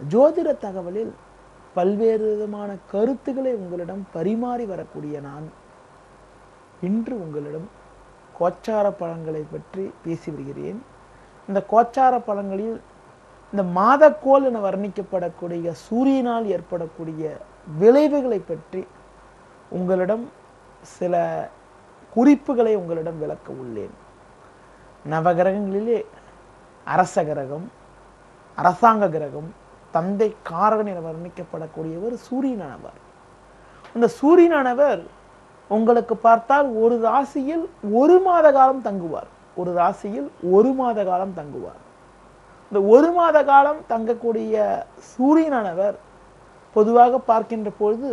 ஜோதிட தகவலில் பல்வேறு விதமான கருத்துக்களை உங்களிடம் பரிமாறி வரக்கூடிய நான் இன்று உங்களிடம் கோச்சார பழங்களை பற்றி பேசி வருகிறேன். இந்த கோச்சார பழங்களில் இந்த மாதக்கோள் என வர்ணிக்கப்படக்கூடிய சூரியனால் ஏற்படக்கூடிய விளைவுகளை பற்றி உங்களிடம் சில குறிப்புகளை உங்களிடம் விளக்க உள்ளேன். நவகிரகங்களிலே அரச கிரகம் அரசாங்க கிரகம் தந்தை காரகன் என வர்ணிக்கப்படக்கூடியவர் சூரியனானவர். அந்த சூரியனானவர் உங்களுக்கு பார்த்தால் ஒரு ராசியில் ஒரு மாத காலம் தங்குவார். ஒரு ராசியில் ஒரு மாத காலம் தங்குவார். இந்த ஒரு மாத காலம் தங்கக்கூடிய சூரியனானவர் பொதுவாக பார்க்கின்ற பொழுது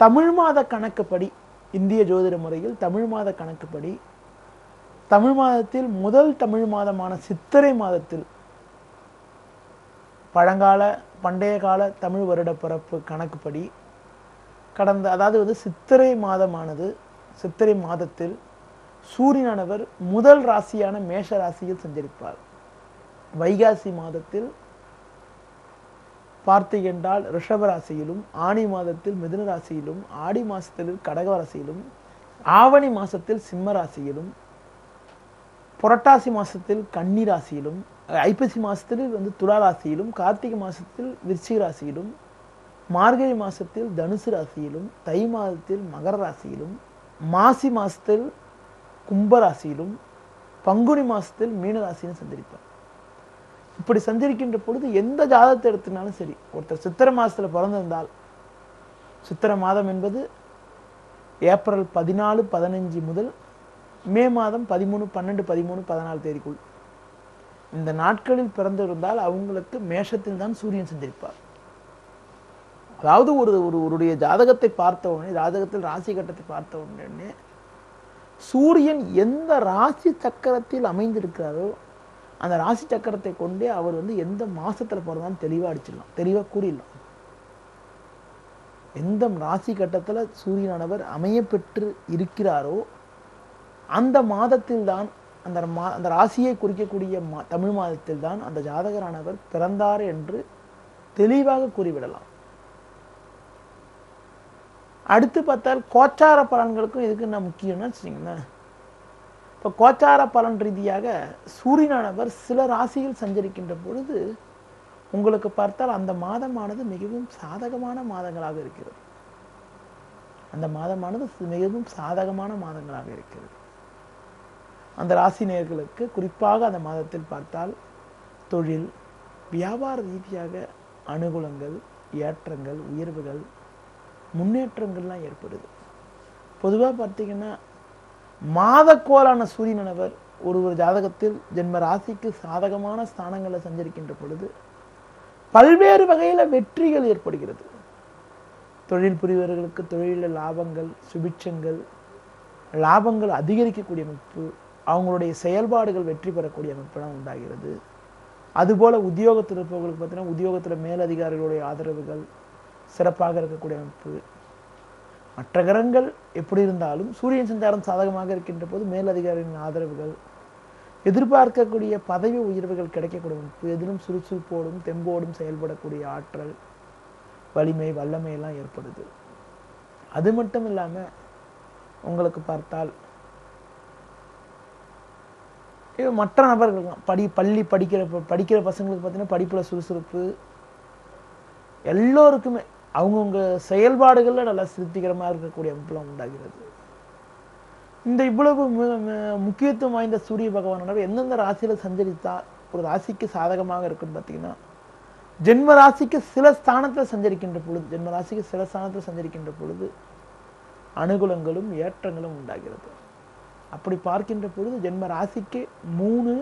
தமிழ் மாத கணக்குப்படி இந்திய ஜோதிட முறையில் தமிழ் மாத கணக்குப்படி தமிழ் மாதத்தில் முதல் தமிழ் மாதமான சித்திரை மாதத்தில் பழங்கால பண்டைய கால தமிழ் வருட பிறப்பு கணக்குப்படி கடந்த அதாவது வந்து சித்திரை மாதமானது சித்திரை மாதத்தில் சூரியனானவர் முதல் ராசியான மேஷ ராசியில் சஞ்சரிப்பார். வைகாசி மாதத்தில் பார்த்தீங்கன்றால் ரிஷப ராசியிலும் ஆணி மாதத்தில் மிதுன ராசியிலும் ஆடி மாசத்தில் கடக ராசியிலும் ஆவணி மாசத்தில் சிம்ம ராசியிலும் புரட்டாசி மாசத்தில் கன்னி ராசியிலும் ஐப்பசி மாசத்தில் வந்து துலா ராசியிலும் கார்த்திகை மாசத்தில் விருச்சிக ராசியிலும் மார்கழி மாசத்தில் தனுசு ராசியிலும் தை மாதத்தில் மகர ராசியிலும் மாசி மாசத்தில் கும்ப ராசியிலும் பங்குனி மாசத்தில் மீன ராசியிலும் இப்படி சந்திரிக்கின்ற பொழுது எந்த ஜாதகத்தை எடுத்துனாலும் சரி ஒருத்தர் சித்திரை மாசத்துல பிறந்திருந்தால் சித்திரை மாதம் என்பது ஏப்ரல் பதினாலு பதினஞ்சு முதல் மே மாதம் பதிமூணு பன்னெண்டு பதிமூணு பதினாலு தேதிக்குள் இந்த நாட்களில் பிறந்திருந்தால் அவங்களுக்கு மேஷத்தில் தான் சூரியன் சந்திருப்பார் அதாவது ஒரு ஒரு ஒருடைய ஜாதகத்தை பார்த்த உடனே ஜாதகத்தில் ராசி கட்டத்தை பார்த்த உடனே சூரியன் எந்த ராசி சக்கரத்தில் அமைந்திருக்கிறாரோ அந்த ராசி சக்கரத்தை கொண்டே அவர் வந்து எந்த மாசத்துல பிறந்தாலும் தெளிவா அடிச்சிடலாம். தெளிவா கூறிடலாம். எந்த ராசி கட்டத்துல சூரியனானவர் அமையப்பெற்று இருக்கிறாரோ அந்த மாதத்தில் தான் அந்த மா அந்த ராசியை குறிக்கக்கூடிய மா தமிழ் மாதத்தில் தான் அந்த ஜாதகரானவர் பிறந்தார் என்று தெளிவாக கூறிவிடலாம். அடுத்து பார்த்தால் கோச்சார பலன்களுக்கும் இதுக்கு என்ன முக்கியம்னு வச்சுங்களேன் இப்போ கோச்சார பலன் ரீதியாக சூரியனானவர் சில ராசியில் சஞ்சரிக்கின்ற பொழுது உங்களுக்கு பார்த்தால் அந்த மாதமானது மிகவும் சாதகமான மாதங்களாக இருக்கிறது. அந்த மாதமானது மிகவும் சாதகமான மாதங்களாக இருக்கிறது. அந்த ராசி நேர்களுக்கு குறிப்பாக அந்த மாதத்தில் பார்த்தால் தொழில் வியாபார ரீதியாக அனுகூலங்கள் ஏற்றங்கள் உயர்வுகள் முன்னேற்றங்கள்லாம் ஏற்படுது. பொதுவாக பார்த்தீங்கன்னா மாதக்கோளான சூரியனவர் ஒரு ஒரு ஜாதகத்தில் ஜென்ம ராசிக்கு சாதகமான ஸ்தானங்களில் சஞ்சரிக்கின்ற பொழுது பல்வேறு வகையில் வெற்றிகள் ஏற்படுகிறது. தொழில் புரிவர்களுக்கு தொழிலில் லாபங்கள் சுபிட்சங்கள் லாபங்கள் அதிகரிக்கக்கூடிய அமைப்பு அவங்களுடைய செயல்பாடுகள் வெற்றி பெறக்கூடிய அமைப்பெல்லாம் உண்டாகிறது. அதுபோல் உத்தியோகத்தில் இருப்பவர்களுக்கு பார்த்தீங்கன்னா உத்தியோகத்தில் மேலதிகாரிகளுடைய ஆதரவுகள் சிறப்பாக இருக்கக்கூடிய அமைப்பு மற்ற கிரகங்கள் எப்படி இருந்தாலும் சூரியன் சஞ்சாரம் சாதகமாக இருக்கின்ற போது மேலதிகாரிகளின் ஆதரவுகள் எதிர்பார்க்கக்கூடிய பதவி உயர்வுகள் கிடைக்கக்கூடிய அமைப்பு எதிலும் சுறுசுறுப்போடும் தெம்போடும் செயல்படக்கூடிய ஆற்றல் வலிமை வல்லமை எல்லாம் ஏற்படுது. அது மட்டும் இல்லாமல் உங்களுக்கு பார்த்தால் இது மற்ற நபர்கள் படி பள்ளி படிக்கிற ப- படிக்கிற பசங்களுக்கு பார்த்தீங்கன்னா படிப்புல சுறுசுறுப்பு. எல்லோருக்குமே அவங்கவுங்க செயல்பாடுகள்ல நல்லா திருப்திகரமா இருக்கக்கூடிய அமைப்புலாம் உண்டாகிறது. இந்த இவ்வளவு மு- முக்கியத்துவம் வாய்ந்த சூரிய பகவானவர் எந்தெந்த ராசியில சஞ்சரித்தால் ஒரு ராசிக்கு சாதகமாக இருக்குன்னு பார்த்தீங்கன்னா ஜென்ம ராசிக்கு சில ஸ்தானத்துல சஞ்சரிக்கின்ற பொழுது ஜென்ம ராசிக்கு சில ஸ்தானத்தில் சஞ்சரிக்கின்ற பொழுது அனுகூலங்களும் ஏற்றங்களும் உண்டாகிறது. அப்படி பார்க்கின்ற பொழுது ஜென்ம ராசிக்கு மூணு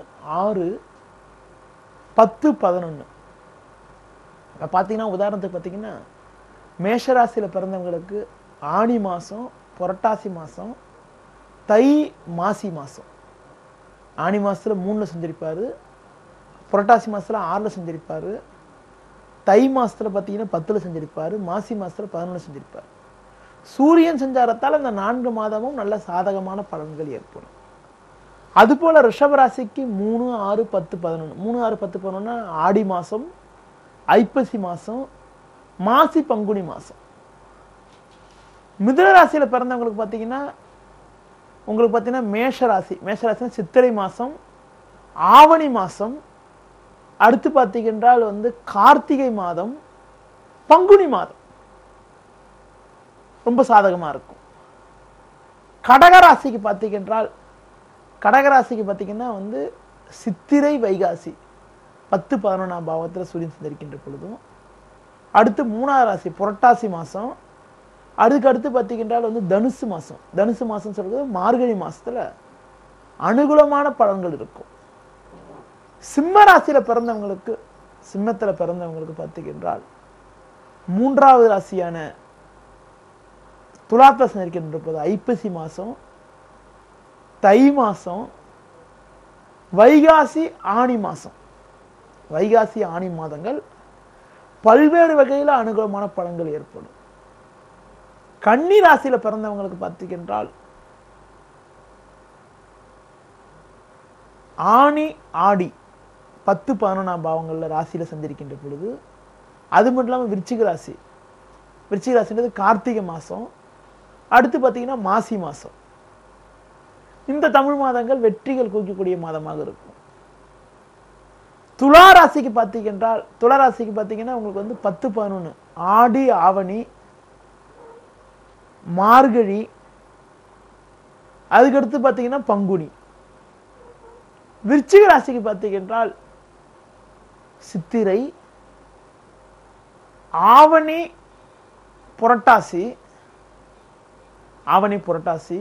ஆறு பத்து பதினொன்று இப்போ பார்த்தீங்கன்னா உதாரணத்துக்கு பார்த்தீங்கன்னா மேஷராசியில் பிறந்தவங்களுக்கு ஆணி மாதம் புரட்டாசி மாதம் தை மாசி மாதம் ஆணி மாதத்தில் மூணில் செஞ்சிருப்பார் புரட்டாசி மாதத்தில் ஆறில் செஞ்சிருப்பார் தை மாதத்தில் பார்த்தீங்கன்னா பத்தில் செஞ்சிருப்பார் மாசி மாதத்தில் பதினொன்று செஞ்சிருப்பார். சூரியன் சஞ்சாரத்தால் அந்த நான்கு மாதமும் நல்ல சாதகமான பலன்கள் ஏற்படும். அதுபோல் ரிஷபராசிக்கு மூணு ஆறு பத்து பதினொன்று மூணு ஆறு பத்து பதினொன்னா ஆடி மாதம் ஐப்பசி மாசம் மாசி பங்குனி மாசம். மிதுன ராசியில பிறந்தவங்களுக்கு பார்த்தீங்கன்னா உங்களுக்கு பார்த்தீங்கன்னா மேஷ ராசி மேஷ சித்திரை மாசம் ஆவணி மாசம் அடுத்து பார்த்தீங்கன்றால் வந்து கார்த்திகை மாதம் பங்குனி மாதம். ரொம்ப சாதகமா இருக்கும். கடகராசிக்கு பார்த்தீங்கன்றால் கடகராசிக்கு பார்த்தீங்கன்னா வந்து சித்திரை வைகாசி பத்து பதினொன்றாம் பாவத்தில் சூரியன் சந்திருக்கின்ற பொழுதும் அடுத்து மூணாவது ராசி புரட்டாசி மாதம் அதுக்கு அடுத்து பார்த்தீங்கன்றால் வந்து தனுசு மாதம் தனுசு மாதம் சொல்றது மார்கழி மாசத்துல அனுகூலமான பலன்கள் இருக்கும். சிம்ம ராசியில பிறந்தவங்களுக்கு சிம்மத்துல பிறந்தவங்களுக்கு பார்த்தீங்கன்றால் மூன்றாவது ராசியான துலாத்தசம் இருக்கின்ற போது ஐப்பசி மாதம் தை மாதம் வைகாசி ஆணி மாதம் வைகாசி ஆணி மாதங்கள் பல்வேறு வகையில் அனுகூலமான பலன்கள் ஏற்படும். கன்னி ராசியில் பிறந்தவங்களுக்கு பார்த்துக்கின்றால் ஆணி ஆடி பத்து பதினொன்றாம் பாவங்களில் ராசியில சந்திருக்கின்ற பொழுது அது மட்டும் இல்லாமல் விருச்சிக ராசி. விருச்சிக ராசின்றது கார்த்திகை மாதம் அடுத்து பார்த்தீங்கன்னா மாசி மாசம். இந்த தமிழ் மாதங்கள் வெற்றிகள் குவிக்கக்கூடிய மாதமாக இருக்கும். துலா ராசிக்கு பார்த்தீங்கன்றால் துலா ராசிக்கு பார்த்தீங்கன்னா உங்களுக்கு வந்து பத்து பதினொன்று ஆடி ஆவணி மார்கழி அதுக்கடுத்து பார்த்தீங்கன்னா பங்குனி. விருச்சிக ராசிக்கு பார்த்தீங்கன்றால் சித்திரை ஆவணி புரட்டாசி ஆவணி புரட்டாசி.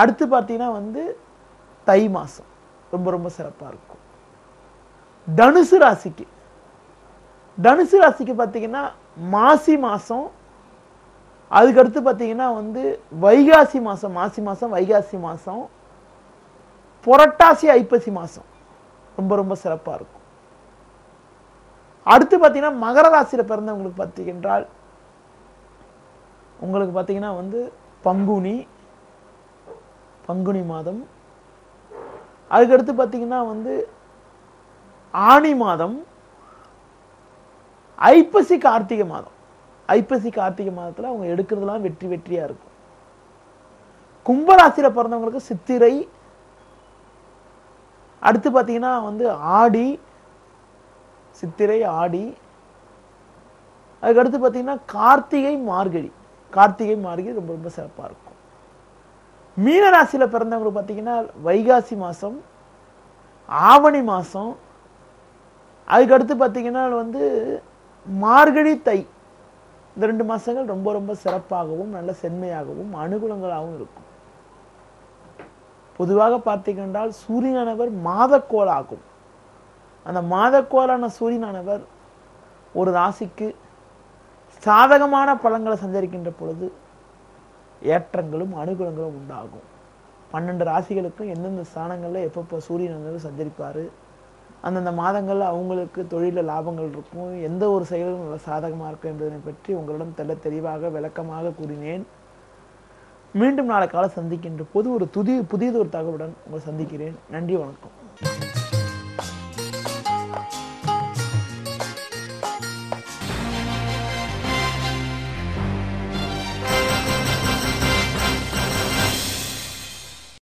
அடுத்து பார்த்தீங்கன்னா வந்து தை மாசம். ரொம்ப ரொம்ப சிறப்பாக இருக்கும். தனுசு ராசிக்கு. தனுசு ராசிக்கு பார்த்தீங்கன்னா மாசி மாசம். அதுக்கடுத்து பார்த்தீங்கன்னா வந்து வைகாசி மாசம் மாசி மாசம் வைகாசி மாசம். புரட்டாசி ஐப்பசி மாதம் ரொம்ப ரொம்ப சிறப்பா இருக்கும். அடுத்து பார்த்தீங்கன்னா மகர ராசியில் பிறந்தவங்களுக்கு பார்த்தீங்கன்றால் உங்களுக்கு பார்த்தீங்கன்னா வந்து பங்குனி பங்குனி மாதம். அதுக்கடுத்து பார்த்தீங்கன்னா வந்து ஆனி மாதம். ஐப்பசி கார்த்திகை மாதம். ஐப்பசி கார்த்திகை மாதத்துல அவங்க எடுக்கிறதுலாம் வெற்றி வெற்றியா இருக்கும். கும்பராசியில் பிறந்தவங்களுக்கு சித்திரை. அடுத்து பார்த்தீங்கன்னா வந்து ஆடி. சித்திரை ஆடி. அதுக்கடுத்து பார்த்தீங்கன்னா கார்த்திகை மார்கழி. கார்த்திகை மார்கி ரொம்ப ரொம்ப சிறப்பா இருக்கும். மீன ராசியில் பிறந்தவங்களுக்கு பார்த்தீங்கன்னா வைகாசி மாசம் ஆவணி மாசம் அதுக்கடுத்து பார்த்தீங்கன்னா வந்து மார்கழி தை. இந்த ரெண்டு மாதங்கள் ரொம்ப ரொம்ப சிறப்பாகவும் நல்ல செம்மையாகவும் அனுகூலங்களாகவும் இருக்கும். பொதுவாக பார்த்தீங்கன்றால் சூரியனானவர் மாதக்கோளாகும். அந்த மாதக்கோளான சூரியனானவர் ஒரு ராசிக்கு சாதகமான பலங்களை சஞ்சரிக்கின்ற பொழுது ஏற்றங்களும் அனுகூலங்களும் உண்டாகும். பன்னெண்டு ராசிகளுக்கும் எந்தெந்த ஸ்தானங்களில் எப்பப்போ சூரியனானவர் சஞ்சரிப்பார். அந்தந்த மாதங்களில் அவங்களுக்கு தொழிலில் லாபங்கள் இருக்கும். எந்த ஒரு செயலும் நல்ல சாதகமாக இருக்கும் என்பதனை பற்றி உங்களிடம் தெல்ல தெளிவாக விளக்கமாக கூறினேன். மீண்டும் நாளை காலம் சந்திக்கின்ற பொது ஒரு துதி புதியதொரு தகவலுடன் உங்களை சந்திக்கிறேன். நன்றி வணக்கம்.